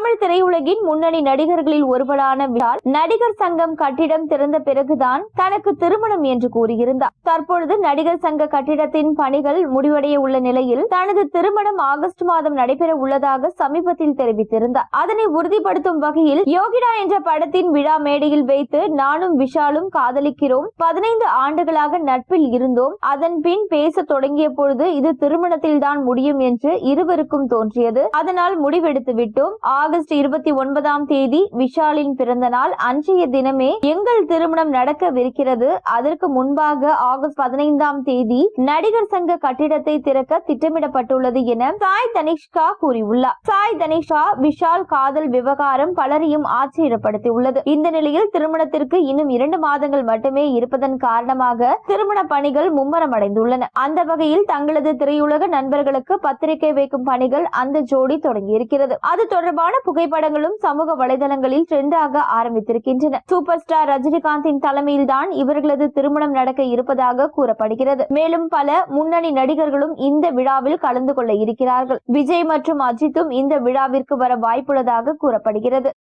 தமிழ் திரையுலகின் முன்னணி நடிகர்களில் ஒருவரான விஷால் நடிகர் சங்கம் கட்டிடம் திறந்த பிறகுதான் தனக்கு திருமணம் என்று கூறியிருந்தார். தற்பொழுது நடிகர் சங்க கட்டிடத்தின் பணிகள் முடிவடைய உள்ள நிலையில் தனது திருமணம் ஆகஸ்ட் மாதம் நடைபெற உள்ளதாக சமீபத்தில் தெரிவித்திருந்தார். அதனை உறுதிப்படுத்தும் வகையில் யோகிடா என்ற படத்தின் விழா மேடையில் வைத்து நானும் விஷாலும் காதலிக்கிறோம். பதினைந்து ஆண்டுகளாக நட்பில் இருந்தோம். அதன் பின் பேச தொடங்கிய பொழுது இது திருமணத்தில் தான் முடியும் என்று இருவருக்கும் தோன்றியது. அதனால் முடிவெடுத்து விட்டோம். ஆகஸ்ட் இருபத்தி ஒன்பதாம் தேதி விஷாலின் பிறந்த நாள். அன்றைய தினமே எங்கள் திருமணம் நடக்கவிருக்கிறது. அதற்கு முன்பாக ஆகஸ்ட் பதினைந்தாம் தேதி நடிகர் சங்க கட்டிடத்தை திறக்க திட்டமிடப்பட்டுள்ளது என சாய் தனிஷ்கா கூறியுள்ளார். சாய் தனிஷா விஷால் காதல் விவகாரம் பலரையும் ஆச்சரியப்படுத்தியுள்ளது. இந்த நிலையில் திருமணத்திற்கு இன்னும் இரண்டு மாதங்கள் மட்டுமே இருப்பதன் காரணமாக திருமண பணிகள் மும்மரமடைந்துள்ளன. அந்த வகையில் தங்களது திரையுலக நண்பர்களுக்கு பத்திரிகை வைக்கும் பணிகள் அந்த ஜோடி தொடங்கியிருக்கிறது. அது தொடர்பான புகைப்படங்களும் சமூக வலைதளங்களில் ட்ரெண்டாக ஆரம்பித்திருக்கின்றன. சூப்பர் ஸ்டார் ரஜினிகாந்தின் தலைமையில்தான் இவர்களது திருமணம் நடக்க இருப்பதாக கூறப்படுகிறது. மேலும் பல முன்னணி நடிகர்களும் இந்த விழாவில் கலந்து கொள்ள இருக்கிறார்கள். விஜய் மற்றும் அஜித்தும் இந்த விழாவிற்கு வர வாய்ப்புள்ளதாக கூறப்படுகிறது.